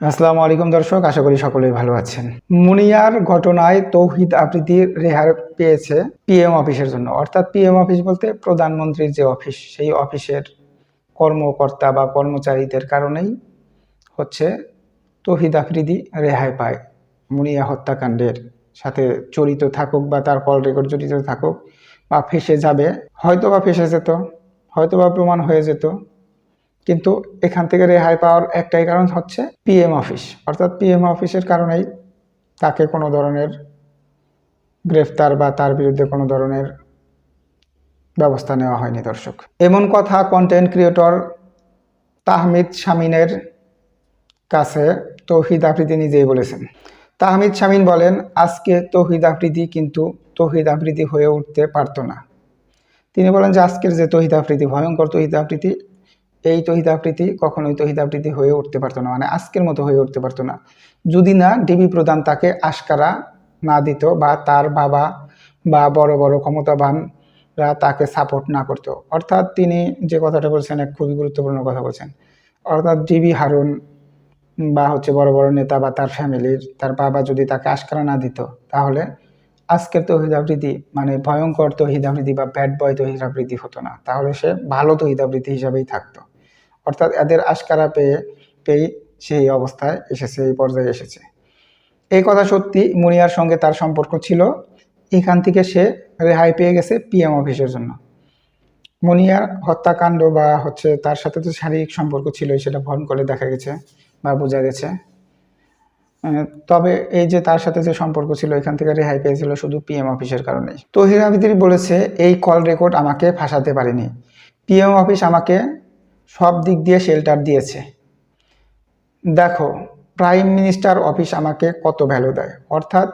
আসসালামু আলাইকুম দর্শক, আশা করি সকলেই ভালো আছেন। মুনিয়ার ঘটনায় তৌহিদ আবৃত্তি রেহার পেয়েছে পিএম অফিসের জন্য। অর্থাৎ পিএম অফিস বলতে প্রধানমন্ত্রীর যে অফিস, সেই অফিসের কর্মকর্তা বা কর্মচারীদের কারণেই হচ্ছে তৌহিদ আফ্রিদি রেহাই পায়। মুনিয়া হত্যাকাণ্ডের সাথে জড়িত থাকুক বা তার কল রেকর্ড জড়িত থাকুক, বা ফেসে যাবে হয়তো বা ফেসে যেত হয়তো বা প্রমাণ হয়ে যেত কিন্তু এখান থেকে রেহাই পাওয়ার একটাই কারণ হচ্ছে পিএম অফিস অর্থাৎ পিএম অফিসের কারণেই তাকে কোনো ধরনের গ্রেফতার বা তার বিরুদ্ধে কোনো ধরনের ব্যবস্থা নেওয়া হয়নি, দর্শক। এমন কথা কন্টেন্ট ক্রিয়েটর তাহমিদ শামিনের কাছে তৌহিদ আফ্রিদি নিজেই বলেছেন। তাহমিদ শামিন বলেন, আজকে তৌহিদ আফ্রিদি কিন্তু তৌহিদ আফ্রিদি হয়ে উঠতে পারতো না। তিনি বলেন যে, আজকের যে তহিদ আফ্রিদি, ভয়ঙ্কর তহিদ আফ্রিদি এই তহিদ কখনোই তহিদ হয়ে উঠতে পারতো না মানে আজকের মতো হয়ে উঠতে পারতো না। যদি না ডিবি প্রধান তাকে আশকারা না দিত বা তার বাবা বা বড় বড় ক্ষমতাবানরা তাকে সাপোর্ট না করতো। অর্থাৎ তিনি যে কথাটা বলছেন, এক খুবই গুরুত্বপূর্ণ কথা বলছেন। অর্থাৎ ডিবি হারুন বা হচ্ছে বড় বড় নেতা বা তার ফ্যামিলির, তার বাবা যদি তাকে আশকারা না দিত, তাহলে আজকের তহিদ আবৃত্তি মানে ভয়ঙ্কর তহিদ আবৃত্তি বা ব্যাড বয় তহিদ আবৃত্তি হতো না। তাহলে সে ভালো তহিদ আবৃত্তি হিসাবেই থাকতো। অর্থাৎ এদের আশকারা পেয়ে পেয়ে সেই অবস্থায় এসেছে, এই পর্যায়ে এসেছে। এই কথা সত্যি মুনিয়ার সঙ্গে তার সম্পর্ক ছিল। এখান থেকে সে রেহাই পেয়ে গেছে পিএম অফিসের জন্য। মুনিয়ার হত্যাকাণ্ড বা হচ্ছে তার সাথে তো শারীরিক সম্পর্ক ছিল সেটা ভন করে দেখা গেছে বা বোঝা গেছে। তবে এই যে তার সাথে যে সম্পর্ক ছিল, এখান থেকে রেহাই পেয়েছিল শুধু পিএম অফিসের কারণেই। তহির আবিদির বলেছে, এই কল রেকর্ড আমাকে ফাঁসাতে পারেনি। পিএম অফিস আমাকে সব দিক দিয়ে শেল্টার দিয়েছে। দেখো প্রাইম মিনিস্টার অফিস আমাকে কত ভ্যালু দেয়? অর্থাৎ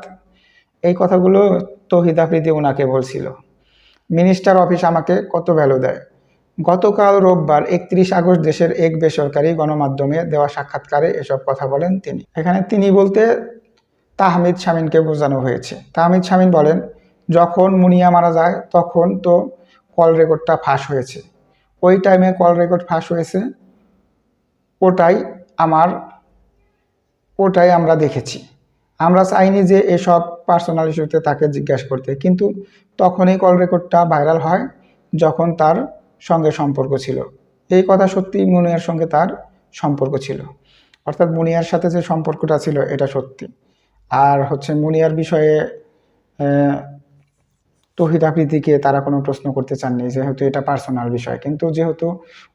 এই কথাগুলো তহিদ আফ্রিদি ওনাকে বলছিল। মিনিস্টার অফিস আমাকে কত ভ্যালু দেয়? গতকাল রোববার একত্রিশ আগস্ট দেশের এক বেসরকারি গণমাধ্যমে দেওয়া সাক্ষাৎকারে এসব কথা বলেন তিনি। এখানে তিনি বলতে তাহমিদ শামিনকে বোঝানো হয়েছে। তাহমিদ শামিন বলেন, যখন মুনিয়া মারা যায়, তখন তো কল রেকর্ডটা ফাঁস হয়েছে। ওই টাইমে কল রেকর্ড ফাঁস হয়েছে। ওটাই আমার, ওটাই আমরা দেখেছি। আমরা চাইনি যে এসব পার্সোনাল ইস্যুতে তাকে জিজ্ঞাসা করতে। কিন্তু তখনই কল রেকর্ডটা ভাইরাল হয় যখন তার সঙ্গে সম্পর্ক ছিল। এই কথা সত্যি মুনিয়ার সঙ্গে তার সম্পর্ক ছিল। অর্থাৎ মুনিয়ার সাথে যে সম্পর্কটা ছিল, এটা সত্যি। আর হচ্ছে মুনিয়ার বিষয়ে তহিদ আফ্রিদিকে তারা কোনো প্রশ্ন করতে চাননি, যেহেতু এটা পার্সোনাল বিষয়। কিন্তু যেহেতু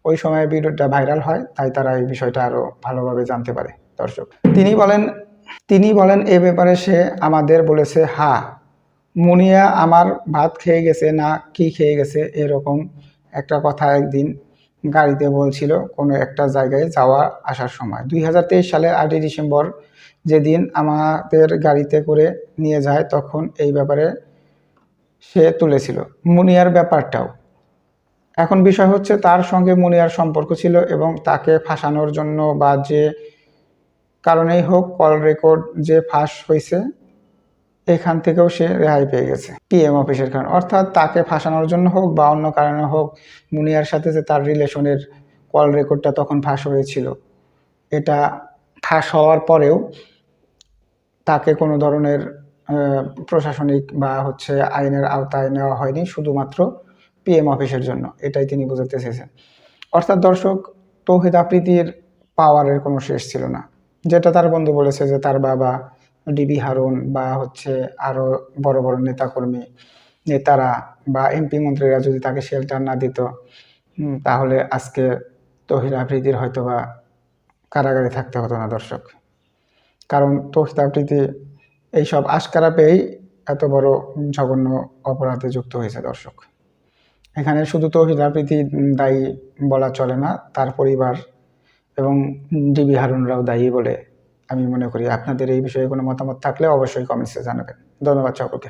ওই সময় ভিডিওটা ভাইরাল হয়, তাই তারা এই বিষয়টা আরও ভালোভাবে জানতে পারে, দর্শক। তিনি বলেন তিনি বলেন, এ ব্যাপারে সে আমাদের বলেছে, হা, মুনিয়া আমার ভাত খেয়ে গেছে না কি খেয়ে গেছে? এরকম একটা কথা একদিন গাড়িতে বলছিল কোনো একটা জায়গায় যাওয়া, আসার সময়। দুই হাজার তেইশ সালের আটই ডিসেম্বর যেদিন আমাদের গাড়িতে করে নিয়ে যায়, তখন এই ব্যাপারে সে তুলেছিল। মুনিয়ার ব্যাপারটাও। এখন বিষয় হচ্ছে তার সঙ্গে মুনিয়ার সম্পর্ক ছিল এবং তাকে ফাঁসানোর জন্য বা যে কারণেই হোক কল রেকর্ড যে ফাঁস হয়েছে এখান থেকেও সে রেহাই পেয়ে গেছে। পিএম অফিসের কারণে। অর্থাৎ তাকে ফাঁসানোর জন্য হোক বা অন্য কারণে হোক, মুনিয়ার সাথে যে তার রিলেশনের কল রেকর্ডটা তখন ফাঁস হয়েছিল, এটা ফাঁস হওয়ার পরেও তাকে কোনো ধরনের প্রশাসনিক বা হচ্ছে আইনের আওতায় নেওয়া হয়নি, শুধুমাত্র পিএম অফিসের জন্য। এটাই তিনি বোঝাতে চেয়েছেন। অর্থাৎ দর্শক, তৌহিদ আফ্রিদির পাওয়ারের কোনো শেষ ছিল না। যেটা তার বন্ধু বলেছে যে তার বাবা ডিবি হারুন বা হচ্ছে আরও বড় বড় নেতাকর্মী, নেতারা বা এমপি মন্ত্রীরা যদি তাকে শেল্টার না দিত তাহলে আজকে তহিদ আফ্রিদির হয়তো বা কারাগারে থাকতে হতো না দর্শক। কারণ তৌহিদ আফ্রিদি এইসব আশকারা পেয়েই এত বড় জঘন্য অপরাধে যুক্ত হয়েছে দর্শক। এখানে শুধু তো আফ্রিদি দায়ী বলা চলে না, তার পরিবার এবং ডিবি হারুনরাও দায়ী বলে আমি মনে করি। আপনাদের এই বিষয়ে কোনো মতামত থাকলে অবশ্যই কমেন্টসে জানাবেন। ধন্যবাদ সকলকে।